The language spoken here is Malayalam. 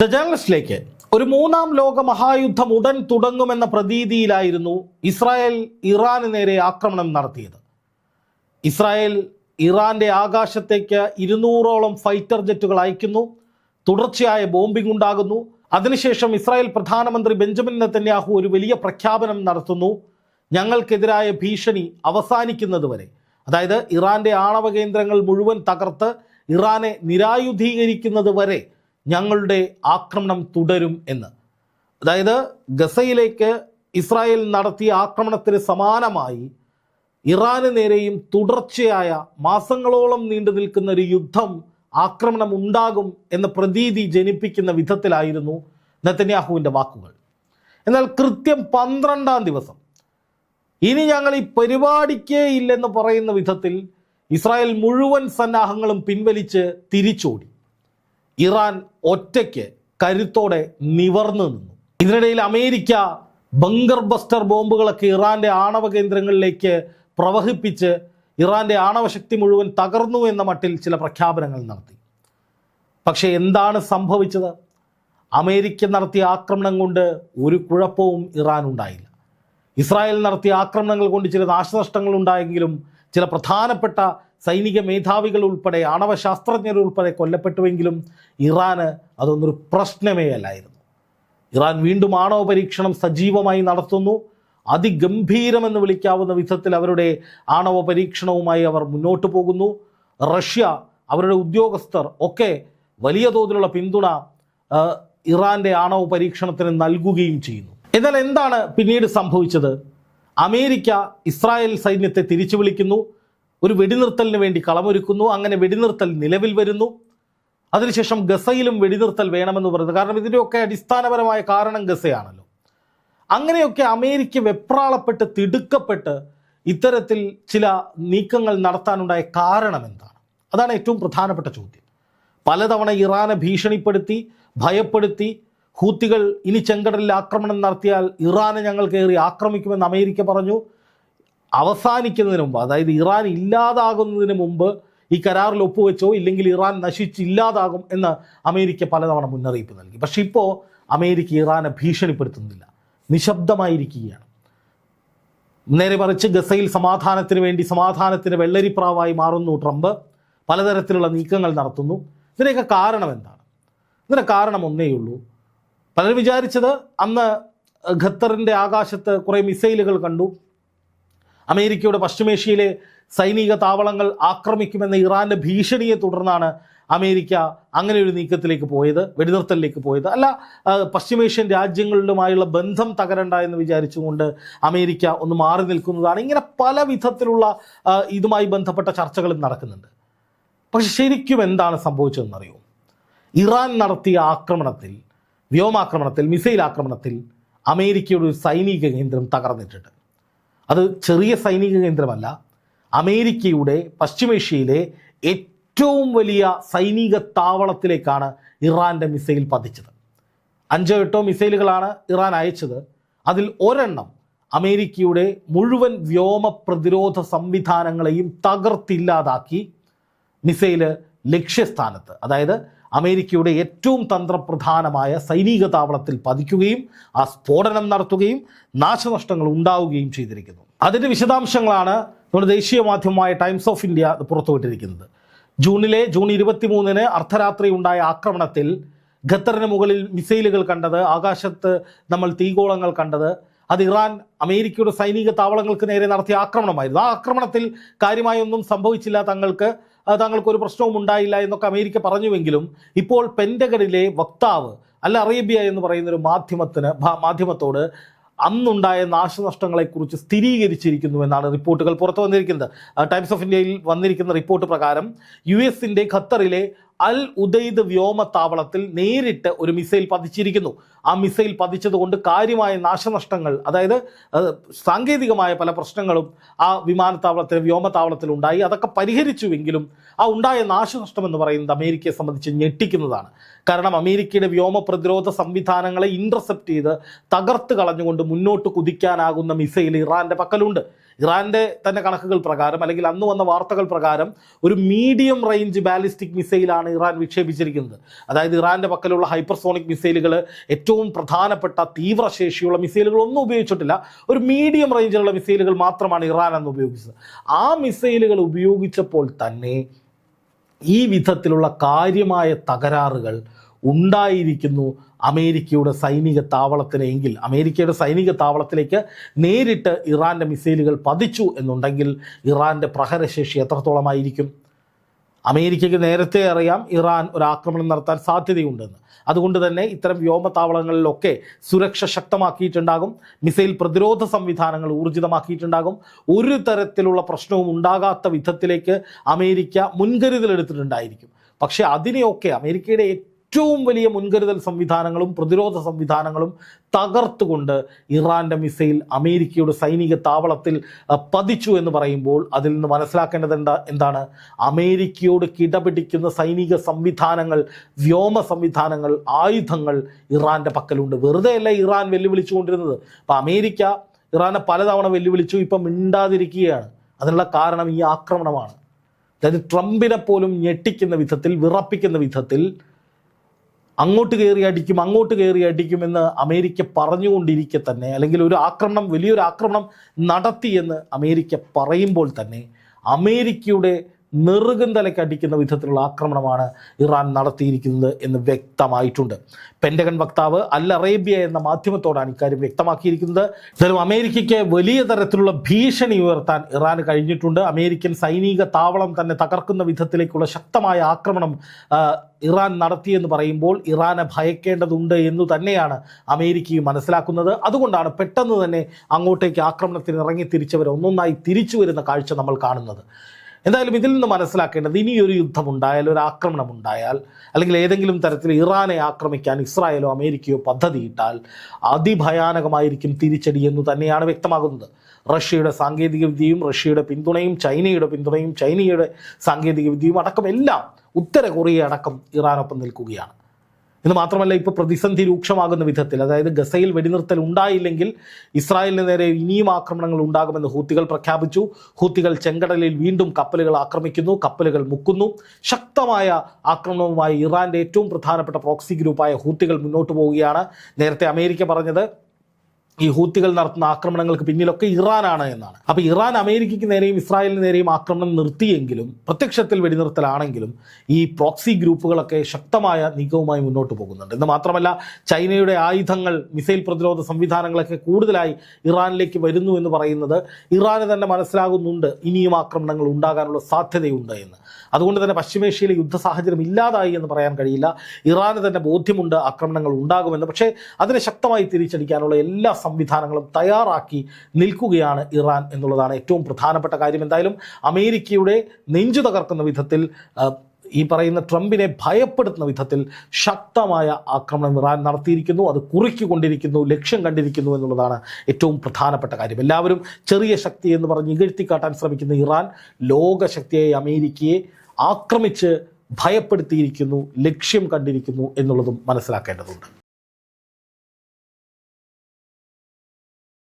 ദ ജേർണലിസ്റ്റിലേക്ക് ഒരു മൂന്നാം ലോക മഹായുദ്ധം ഉടൻ തുടങ്ങുമെന്ന പ്രതീതിയിലായിരുന്നു ഇസ്രായേൽ ഇറാന് നേരെ ആക്രമണം നടത്തിയത്. ഇസ്രായേൽ ഇറാന്റെ ആകാശത്തേക്ക് ഇരുന്നൂറോളം ഫൈറ്റർ ജെറ്റുകൾ അയക്കുന്നു തുടർച്ചയായ ബോംബിംഗ് ഉണ്ടാകുന്നു. അതിനുശേഷം ഇസ്രായേൽ പ്രധാനമന്ത്രി ബെഞ്ചമിൻ നെത്തന്യാഹു ഒരു വലിയ പ്രഖ്യാപനം നടത്തുന്നു. ഞങ്ങൾക്കെതിരായ ഭീഷണി അവസാനിക്കുന്നത് വരെ അതായത് ഇറാന്റെ ആണവ കേന്ദ്രങ്ങൾ മുഴുവൻ തകർത്ത് ഇറാനെ നിരായുധീകരിക്കുന്നത് വരെ ഞങ്ങളുടെ ആക്രമണം തുടരും എന്ന്. അതായത് ഗസയിലേക്ക് ഇസ്രായേൽ നടത്തിയ ആക്രമണത്തിന് സമാനമായി ഇറാന് നേരെയും തുടർച്ചയായ മാസങ്ങളോളം നീണ്ടു നിൽക്കുന്ന ഒരു യുദ്ധം ആക്രമണം ഉണ്ടാകും എന്ന പ്രതീതി ജനിപ്പിക്കുന്ന വിധത്തിലായിരുന്നു നെത്തന്യാഹുവിന്റെ വാക്കുകൾ. എന്നാൽ കൃത്യം പന്ത്രണ്ടാം ദിവസം ഇനി ഞങ്ങൾ ഈ പരിപാടിക്കേ ഇല്ലെന്ന് പറയുന്ന വിധത്തിൽ ഇസ്രായേൽ മുഴുവൻ സന്നാഹങ്ങളും പിൻവലിച്ച് തിരിച്ചോടി. ഇറാൻ ഒറ്റയ്ക്ക് കരുത്തോടെ നിവർന്നു നിന്നു. ഇതിനിടയിൽ അമേരിക്ക ബങ്കർ ബസ്റ്റർ ബോംബുകളൊക്കെ ഇറാന്റെ ആണവ കേന്ദ്രങ്ങളിലേക്ക് പ്രവഹിപ്പിച്ച് ഇറാന്റെ ആണവശക്തി മുഴുവൻ തകർന്നു എന്ന മട്ടിൽ ചില പ്രഖ്യാപനങ്ങൾ നടത്തി. പക്ഷേ എന്താണ് സംഭവിച്ചത്? അമേരിക്ക നടത്തിയ ആക്രമണം കൊണ്ട് ഒരു കുഴപ്പവും ഇറാൻ ഉണ്ടായില്ല. ഇസ്രായേൽ നടത്തിയ ആക്രമണങ്ങൾ കൊണ്ട് ചില നാശനഷ്ടങ്ങൾ ഉണ്ടായെങ്കിലും ചില പ്രധാനപ്പെട്ട സൈനിക മേധാവികൾ ഉൾപ്പെടെ ആണവ ശാസ്ത്രജ്ഞർ ഉൾപ്പെടെ കൊല്ലപ്പെട്ടുവെങ്കിലും ഇറാന് അതൊന്നൊരു പ്രശ്നമേ അല്ലായിരുന്നു. ഇറാൻ വീണ്ടും ആണവ പരീക്ഷണം സജീവമായി നടത്തുന്നു. അതിഗംഭീരമെന്ന് വിളിക്കാവുന്ന വിധത്തിൽ അവരുടെ ആണവ പരീക്ഷണവുമായി അവർ മുന്നോട്ട് പോകുന്നു. റഷ്യ അവരുടെ ഉദ്യോഗസ്ഥർ ഒക്കെ വലിയ തോതിലുള്ള പിന്തുണ ഇറാന്റെ ആണവ പരീക്ഷണത്തിന് നൽകുകയും ചെയ്യുന്നു. എന്നാൽ എന്താണ് പിന്നീട് സംഭവിച്ചത്? അമേരിക്ക ഇസ്രായേൽ സൈന്യത്തെ തിരിച്ചു വിളിക്കുന്നു. ഒരു വെടിനിർത്തലിന് വേണ്ടി കളമൊരുക്കുന്നു അങ്ങനെ വെടിനിർത്തൽ നിലവിൽ വരുന്നു. അതിനുശേഷം ഗസയിലും വെടിനിർത്തൽ വേണമെന്ന് പറയുന്നത് കാരണം ഇതിന്റെയൊക്കെ അടിസ്ഥാനപരമായ കാരണം ഗസയാണല്ലോ. അങ്ങനെയൊക്കെ അമേരിക്ക വെപ്രാളപ്പെട്ട് തിടുക്കപ്പെട്ട് ഇത്തരത്തിൽ ചില നീക്കങ്ങൾ നടത്താനുണ്ടായ കാരണം എന്താണ്? അതാണ് ഏറ്റവും പ്രധാനപ്പെട്ട ചോദ്യം. പലതവണ ഇറാനെ ഭീഷണിപ്പെടുത്തി ഭയപ്പെടുത്തി ഹൂത്തികൾ ഇനി ചെങ്കടലിൽ ആക്രമണം നടത്തിയാൽ ഇറാനെ ഞങ്ങൾ കയറി ആക്രമിക്കുമെന്ന് അമേരിക്ക പറഞ്ഞു. അവസാനിക്കുന്നതിന് മുമ്പ് അതായത് ഇറാൻ ഇല്ലാതാകുന്നതിന് മുമ്പ് ഈ കരാറിൽ ഒപ്പുവെച്ചോ ഇല്ലെങ്കിൽ ഇറാൻ നശിച്ചില്ലാതാകും എന്ന് അമേരിക്ക പലതവണ മുന്നറിയിപ്പ് നൽകി. പക്ഷേ ഇപ്പോൾ അമേരിക്ക ഇറാനെ ഭീഷണിപ്പെടുത്തുന്നില്ല. നിശബ്ദമായിരിക്കുകയാണ്. നേരെ മറിച്ച് ഗസയിൽ സമാധാനത്തിന് വേണ്ടി സമാധാനത്തിന് വെള്ളരിപ്രാവായി മാറുന്നു ട്രംപ്. പലതരത്തിലുള്ള നീക്കങ്ങൾ നടത്തുന്നു. ഇതിനൊക്കെ കാരണം എന്താണ്? ഇതിന് കാരണം ഒന്നേ ഉള്ളൂ. പലരും വിചാരിച്ചത് അന്ന് ഖത്തറിന്റെ ആകാശത്ത് കുറേ മിസൈലുകൾ കണ്ടു. അമേരിക്കയുടെ പശ്ചിമേഷ്യയിലെ സൈനിക താവളങ്ങൾ ആക്രമിക്കുമെന്ന ഇറാന്റെ ഭീഷണിയെ തുടർന്നാണ് അമേരിക്ക അങ്ങനെ ഒരു നീക്കത്തിലേക്ക് പോയത് വെടിനിർത്തലിലേക്ക് പോയത്. അല്ല പശ്ചിമേഷ്യൻ രാജ്യങ്ങളിലുമായുള്ള ബന്ധം തകരണ്ട എന്ന് വിചാരിച്ചുകൊണ്ട് അമേരിക്ക ഒന്ന് മാറി നിൽക്കുന്നതാണ്. ഇങ്ങനെ പല വിധത്തിലുള്ള ഇതുമായി ബന്ധപ്പെട്ട ചർച്ചകളും നടക്കുന്നുണ്ട്. പക്ഷെ ശരിക്കും എന്താണ് സംഭവിച്ചതെന്നറിയോ? ഇറാൻ നടത്തിയ ആക്രമണത്തിൽ വ്യോമാക്രമണത്തിൽ മിസൈൽ ആക്രമണത്തിൽ അമേരിക്കയുടെ ഒരു സൈനിക കേന്ദ്രം തകർന്നിട്ടുണ്ട്. അത് ചെറിയ സൈനിക കേന്ദ്രമല്ല. അമേരിക്കയുടെ പശ്ചിമേഷ്യയിലെ ഏറ്റവും വലിയ സൈനിക താവളത്തിലേക്കാണ് ഇറാന്റെ മിസൈൽ പതിച്ചത്. അഞ്ചോ എട്ടോ മിസൈലുകളാണ് ഇറാൻ അയച്ചത്. അതിൽ ഒരെണ്ണം അമേരിക്കയുടെ മുഴുവൻ വ്യോമ പ്രതിരോധ സംവിധാനങ്ങളെയും തകർത്തില്ലാതാക്കി മിസൈൽ ലക്ഷ്യസ്ഥാനത്ത്. അതായത് അമേരിക്കയുടെ ഏറ്റവും തന്ത്രപ്രധാനമായ സൈനിക താവളത്തിൽ പതിക്കുകയും ആ സ്ഫോടനം നടത്തുകയും നാശനഷ്ടങ്ങൾ ഉണ്ടാവുകയും ചെയ്തിരിക്കുന്നു. അതിന്റെ വിശദാംശങ്ങളാണ് നമ്മുടെ ദേശീയ മാധ്യമമായ ടൈംസ് ഓഫ് ഇന്ത്യ പുറത്തുവിട്ടിരിക്കുന്നത്. ജൂണിലെ ജൂൺ ഇരുപത്തിമൂന്നിന് അർദ്ധരാത്രി ഉണ്ടായ ആക്രമണത്തിൽ ഖത്തറിന് മുകളിൽ മിസൈലുകൾ കണ്ടത് ആകാശത്ത് നമ്മൾ തീഗോളങ്ങൾ കണ്ടത് അത് ഇറാൻ അമേരിക്കയുടെ സൈനിക താവളങ്ങൾക്ക് നേരെ നടത്തിയ ആക്രമണമായിരുന്നു. ആ ആക്രമണത്തിൽ കാര്യമായൊന്നും സംഭവിച്ചില്ല തങ്ങൾക്ക്. ആ, തങ്ങൾക്ക് ഒരു പ്രശ്നവും ഉണ്ടായില്ല എന്നൊക്കെ അമേരിക്ക പറഞ്ഞുവെങ്കിലും ഇപ്പോൾ പെൻഡഗണിലെ വക്താവ് അൽ അറേബ്യ എന്ന് പറയുന്ന ഒരു മാധ്യമത്തിന് മാധ്യമത്തോട് അന്നുണ്ടായ നാശനഷ്ടങ്ങളെക്കുറിച്ച് സ്ഥിരീകരിച്ചിരിക്കുന്നു എന്നാണ് റിപ്പോർട്ടുകൾ പുറത്തു വന്നിരിക്കുന്നത്. ടൈംസ് ഓഫ് ഇന്ത്യയിൽ വന്നിരിക്കുന്ന റിപ്പോർട്ട് പ്രകാരം യു എസിന്റെ ഖത്തറിലെ അൽ ഉദൈദ് വ്യോമത്താവളത്തിൽ നേരിട്ട് ഒരു മിസൈൽ പതിച്ചിരിക്കുന്നു. ആ മിസൈൽ പതിച്ചതുകൊണ്ട് കാര്യമായ നാശനഷ്ടങ്ങൾ അതായത് സാങ്കേതികമായ പല പ്രശ്നങ്ങളും ആ വിമാനത്താവളത്തിൽ വ്യോമത്താവളത്തിൽ ഉണ്ടായി. അതൊക്കെ പരിഹരിച്ചുവെങ്കിലും ആ ഉണ്ടായ നാശനഷ്ടം എന്ന് പറയുന്നത് അമേരിക്കയെ സംബന്ധിച്ച് ഞെട്ടിക്കുന്നതാണ്. കാരണം അമേരിക്കയുടെ വ്യോമ പ്രതിരോധ സംവിധാനങ്ങളെ ഇന്റർസെപ്റ്റ് ചെയ്ത് തകർത്ത് കളഞ്ഞുകൊണ്ട് മുന്നോട്ട് കുതിക്കാനാകുന്ന മിസൈൽ ഇറാന്റെ പക്കലുണ്ട്. ഇറാന്റെ തന്നെ കണക്കുകൾ പ്രകാരം അല്ലെങ്കിൽ അന്ന് വന്ന വാർത്തകൾ പ്രകാരം ഒരു മീഡിയം റേഞ്ച് ബാലിസ്റ്റിക് മിസൈലാണ് ഇറാൻ വിക്ഷേപിച്ചിരിക്കുന്നത്. അതായത് ഇറാന്റെ പക്കലുള്ള ഹൈപ്പർസോണിക് മിസൈലുകൾ ഏറ്റവും പ്രധാനപ്പെട്ട തീവ്രശേഷിയുള്ള മിസൈലുകൾ ഒന്നും ഉപയോഗിച്ചിട്ടില്ല. ഒരു മീഡിയം റേഞ്ചിലുള്ള മിസൈലുകൾ മാത്രമാണ് ഇറാൻ അന്ന് ഉപയോഗിച്ചത്. ആ മിസൈലുകൾ ഉപയോഗിച്ചപ്പോൾ തന്നെ ഈ വിധത്തിലുള്ള കാര്യമായ തകരാറുകൾ ഉണ്ടായിരിക്കുന്നു അമേരിക്കയുടെ സൈനിക താവളത്തിന് എങ്കിൽ. അമേരിക്കയുടെ സൈനിക താവളത്തിലേക്ക് നേരിട്ട് ഇറാന്റെ മിസൈലുകൾ പതിച്ചു എന്നുണ്ടെങ്കിൽ ഇറാന്റെ പ്രഹരശേഷി എത്രത്തോളമായിരിക്കും? അമേരിക്കയ്ക്ക് നേരത്തെ അറിയാം ഇറാൻ ഒരു ആക്രമണം നടത്താൻ സാധ്യതയുണ്ടെന്ന്. അതുകൊണ്ട് തന്നെ ഇത്തരം വ്യോമത്താവളങ്ങളിലൊക്കെ സുരക്ഷ ശക്തമാക്കിയിട്ടുണ്ടാകും. മിസൈൽ പ്രതിരോധ സംവിധാനങ്ങൾ ഊർജിതമാക്കിയിട്ടുണ്ടാകും. ഒരു തരത്തിലുള്ള പ്രശ്നവും ഉണ്ടാകാത്ത വിധത്തിലേക്ക് അമേരിക്ക മുൻകരുതലെടുത്തിട്ടുണ്ടായിരിക്കും. പക്ഷേ അതിനെയൊക്കെ അമേരിക്കയുടെ ഏറ്റവും വലിയ മുൻകരുതൽ സംവിധാനങ്ങളും പ്രതിരോധ സംവിധാനങ്ങളും തകർത്തുകൊണ്ട് ഇറാന്റെ മിസൈൽ അമേരിക്കയുടെ സൈനിക താവളത്തിൽ പതിച്ചു എന്ന് പറയുമ്പോൾ അതിൽ നിന്ന് മനസ്സിലാക്കേണ്ടത് എന്താ എന്താണ്? അമേരിക്കയോട് കിടപിടിക്കുന്ന സൈനിക സംവിധാനങ്ങൾ വ്യോമ സംവിധാനങ്ങൾ ആയുധങ്ങൾ ഇറാന്റെ പക്കലുണ്ട്. വെറുതെ അല്ല ഇറാൻ വെല്ലുവിളിച്ചുകൊണ്ടിരുന്നത്. അപ്പം അമേരിക്ക ഇറാനെ പലതവണ വെല്ലുവിളിച്ചു ഇപ്പം മിണ്ടാതിരിക്കുകയാണ്. അതിനുള്ള കാരണം ഈ ആക്രമണമാണ്. അതായത് ട്രംപിനെ പോലും ഞെട്ടിക്കുന്ന വിധത്തിൽ വിറപ്പിക്കുന്ന വിധത്തിൽ അങ്ങോട്ട് കയറി അടിക്കും അങ്ങോട്ട് കയറി അടിക്കുമെന്ന് അമേരിക്ക പറഞ്ഞുകൊണ്ടിരിക്കെ തന്നെ അല്ലെങ്കിൽ ഒരു ആക്രമണം വലിയൊരു ആക്രമണം നടത്തിയെന്ന് അമേരിക്ക പറയുമ്പോൾ തന്നെ അമേരിക്കയുടെ നെറുകം തലയ്ക്ക് അടിക്കുന്ന വിധത്തിലുള്ള ആക്രമണമാണ് ഇറാൻ നടത്തിയിരിക്കുന്നത് എന്ന് വ്യക്തമായിട്ടുണ്ട്. പെൻഡഗൺ വക്താവ് അൽ അറേബ്യ എന്ന മാധ്യമത്തോടാണ് ഇക്കാര്യം വ്യക്തമാക്കിയിരിക്കുന്നത്. എന്തായാലും അമേരിക്കയ്ക്ക് വലിയ തരത്തിലുള്ള ഭീഷണി ഉയർത്താൻ ഇറാൻ കഴിഞ്ഞിട്ടുണ്ട്. അമേരിക്കൻ സൈനിക താവളം തന്നെ തകർക്കുന്ന വിധത്തിലേക്കുള്ള ശക്തമായ ആക്രമണം ഇറാൻ നടത്തിയെന്ന് പറയുമ്പോൾ ഇറാനെ ഭയക്കേണ്ടതുണ്ട് എന്ന് തന്നെയാണ് അമേരിക്കയും മനസ്സിലാക്കുന്നത്. അതുകൊണ്ടാണ് പെട്ടെന്ന് തന്നെ അങ്ങോട്ടേക്ക് ആക്രമണത്തിന് ഇറങ്ങി തിരിച്ചവർ ഒന്നൊന്നായി തിരിച്ചു വരുന്ന കാഴ്ച നമ്മൾ കാണുന്നത്. എന്തായാലും ഇതിൽ നിന്ന് മനസ്സിലാക്കേണ്ടത് ഇനിയൊരു യുദ്ധമുണ്ടായാൽ ഒരു ആക്രമണം ഉണ്ടായാൽ അല്ലെങ്കിൽ ഏതെങ്കിലും തരത്തിൽ ഇറാനെ ആക്രമിക്കാൻ ഇസ്രായേലോ അമേരിക്കയോ പദ്ധതിയിട്ടാൽ അതിഭയാനകമായിരിക്കും തിരിച്ചടി എന്ന് തന്നെയാണ് വ്യക്തമാകുന്നത്. റഷ്യയുടെ സാങ്കേതികവിദ്യയും റഷ്യയുടെ പിന്തുണയും ചൈനയുടെ പിന്തുണയും ചൈനയുടെ സാങ്കേതികവിദ്യയും അടക്കം എല്ലാം ഉത്തര കൊറിയ അടക്കം ഇറാനൊപ്പം നിൽക്കുകയാണ്. എന്ന് മാത്രമല്ല ഇപ്പോൾ പ്രതിസന്ധി രൂക്ഷമാകുന്ന വിധത്തിൽ അതായത് ഗസയിൽ വെടിനിർത്തൽ ഉണ്ടായില്ലെങ്കിൽ ഇസ്രായേലിന് നേരെ ഇനിയും ആക്രമണങ്ങൾ ഉണ്ടാകുമെന്ന് ഹൂത്തികൾ പ്രഖ്യാപിച്ചു. ഹൂത്തികൾ ചെങ്കടലിൽ വീണ്ടും കപ്പലുകൾ ആക്രമിക്കുന്നു കപ്പലുകൾ മുക്കുന്നു. ശക്തമായ ആക്രമണവുമായി ഇറാന്റെ ഏറ്റവും പ്രധാനപ്പെട്ട പ്രോക്സി ഗ്രൂപ്പായ ഹൂത്തികൾ മുന്നോട്ട് പോവുകയാണ്. നേരത്തെ അമേരിക്ക പറഞ്ഞത് ഈ ഹൂത്തികൾ നടത്തുന്ന ആക്രമണങ്ങൾക്ക് പിന്നിലൊക്കെ ഇറാനാണ് എന്നാണ്. അപ്പോൾ ഇറാൻ അമേരിക്കയ്ക്ക് നേരെയും ഇസ്രായേലിന് നേരെയും ആക്രമണം നിർത്തിയെങ്കിലും പ്രത്യക്ഷത്തിൽ വെടിനിർത്തലാണെങ്കിലും ഈ പ്രോക്സി ഗ്രൂപ്പുകളൊക്കെ ശക്തമായ നീക്കവുമായി മുന്നോട്ട് പോകുന്നുണ്ട്. എന്ന് മാത്രമല്ല ചൈനയുടെ ആയുധങ്ങൾ മിസൈൽ പ്രതിരോധ സംവിധാനങ്ങളൊക്കെ കൂടുതലായി ഇറാനിലേക്ക് വരുന്നു എന്ന് പറയുന്നത് ഇറാന് തന്നെ മനസ്സിലാകുന്നുണ്ട് ഇനിയും ആക്രമണങ്ങൾ ഉണ്ടാകാനുള്ള സാധ്യതയുണ്ട് എന്ന്. അതുകൊണ്ട് തന്നെ പശ്ചിമേഷ്യയിലെ യുദ്ധ സാഹചര്യം ഇല്ലാതായി എന്ന് പറയാൻ കഴിയില്ല. ഇറാന് തന്നെ ബോധ്യമുണ്ട് ആക്രമണങ്ങൾ ഉണ്ടാകുമെന്ന്. പക്ഷേ അതിനെ ശക്തമായി തിരിച്ചടിക്കാനുള്ള എല്ലാ സംവിധാനങ്ങളും തയ്യാറാക്കി നിൽക്കുകയാണ് ഇറാൻ എന്നുള്ളതാണ് ഏറ്റവും പ്രധാനപ്പെട്ട കാര്യം. എന്തായാലും അമേരിക്കയുടെ നെഞ്ചു തകർക്കുന്ന വിധത്തിൽ ഈ പറയുന്ന ട്രംപിനെ ഭയപ്പെടുത്തുന്ന വിധത്തിൽ ശക്തമായ ആക്രമണം ഇറാൻ നടത്തിയിരിക്കുന്നു. അത് കുറിക്കൊണ്ടിരിക്കുന്നു ലക്ഷ്യം കണ്ടിരിക്കുന്നു എന്നുള്ളതാണ് ഏറ്റവും പ്രധാനപ്പെട്ട കാര്യം. എല്ലാവരും ചെറിയ ശക്തി എന്ന് പറഞ്ഞ് ഇകഴ്ത്തിക്കാട്ടാൻ ശ്രമിക്കുന്ന ഇറാൻ ലോകശക്തിയായ അമേരിക്കയെ ആക്രമിച്ച് ഭയപ്പെടുത്തിയിരിക്കുന്നു ലക്ഷ്യം കണ്ടിരിക്കുന്നു എന്നുള്ളതും മനസ്സിലാക്കേണ്ടതുണ്ട്.